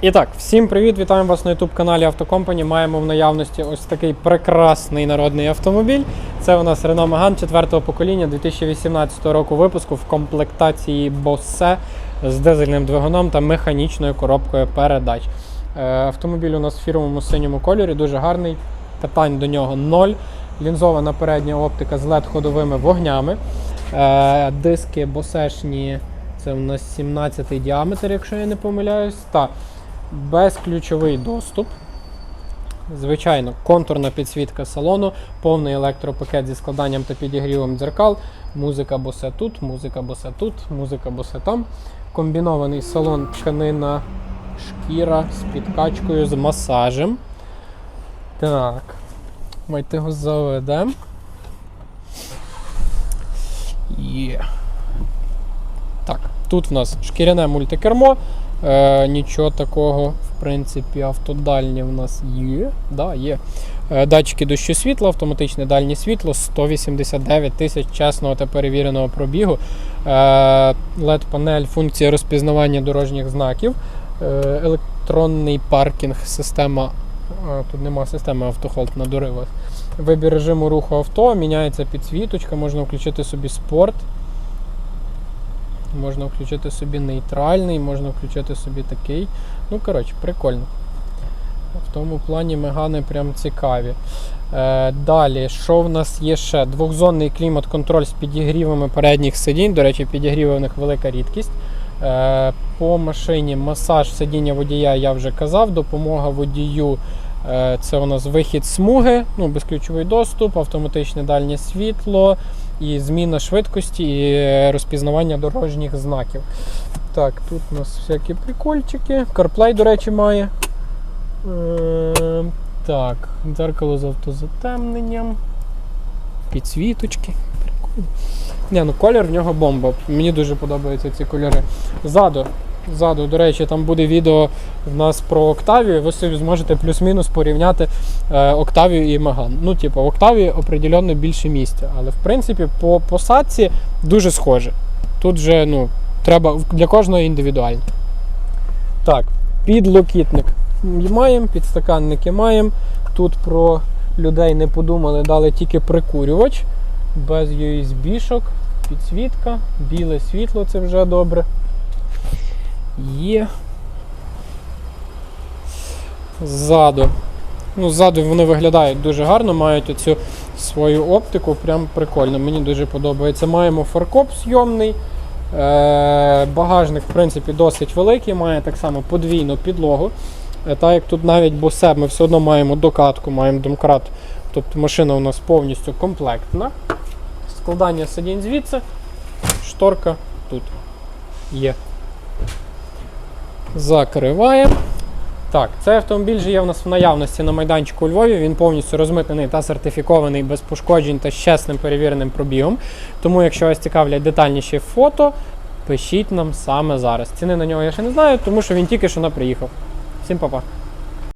І так, всім привіт! Вітаємо вас на youtube каналі Автокомпані. Маємо в наявності ось такий прекрасний народний автомобіль. Це у нас Renault Megane 4-го покоління 2018 року випуску в комплектації Bose з дизельним двигуном та механічною коробкою передач. Е, Автомобіль у нас в фірмовому синьому кольорі, дуже гарний. Питань до нього ноль. Лінзована передня оптика з LED-ходовими вогнями. Е, Диски босешні. Це у нас 17 діаметр, якщо я не помиляюсь. Та безключовий доступ. Звичайно, контурна підсвітка салону, повний електропакет зі складанням та підігрівом дзеркал, музика босе тут, музика босе тут, музика босе там. Комбінований салон тканина, шкіра з підкачкою, з масажем. Так. Давайте його заведемо. Є. Так, тут в нас шкіряне мультикермо. Е, нічого такого, в принципі, автодальнє в нас є. Да, є. Е, датчики дощу світла, автоматичне дальнє світло, 189 тисяч чесного та перевіреного пробігу. Е, LED-панель, функція розпізнавання дорожніх знаків, е, електронний паркінг, система. А, тут нема системи автохолд на доривах. Вибір режиму руху авто, міняється підсвіточка, можна включити собі спорт. Можна включити собі нейтральний, можна включити собі такий. Ну, коротше, прикольно. В тому плані мегани прям цікаві. Е, далі, що в нас є ще? Двохзонний клімат-контроль з підігрівами передніх сидінь. До речі, підігріви у них велика рідкість. Е, по машині масаж сидіння водія я вже казав. Допомога водію. Е, Це у нас вихід смуги, ну, безключовий доступ, автоматичне дальнє світло, і зміна швидкості, і розпізнавання дорожніх знаків. Так, тут у нас всякі прикольчики. CarPlay, до речі, має. Е, Так, дзеркало з автозатемненням. Підсвіточки. Прикольно. Ні, ну колір в нього бомба. Мені дуже подобаються ці кольори. Ззаду, ззаду, до речі, там буде відео в нас про Октавію. Ви собі зможете плюс-мінус порівняти е, Октавію і Меган. Ну, типу, в Октавії определенно більше місця, але в принципі по посадці дуже схоже. Тут же ну, треба для кожного індивідуально. Так, підлокітник маємо, підстаканники маємо. Тут про людей не подумали, дали тільки прикурювач, без USB-шок, підсвітка, біле світло це вже добре. Є. Ззаду. Ну, ззаду вони виглядають дуже гарно, мають оцю свою оптику, прям прикольно. Мені дуже подобається. Маємо фаркоп зйомний. Е, багажник, в принципі, досить великий, має так само подвійну підлогу. Е, Так як тут навіть босе, ми все одно маємо докатку, маємо домкрат. Тобто машина у нас повністю комплектна. Складання сидінь звідси, шторка тут є. Закриваємо. Так, цей автомобіль же є в нас в наявності на майданчику у Львові. Він повністю розмитнений та сертифікований без пошкоджень та з чесним перевіреним пробігом. Тому, якщо вас цікавлять детальніші фото, пишіть нам саме зараз. Ціни на нього я ще не знаю, тому що він тільки що на приїхав. Всім па-па.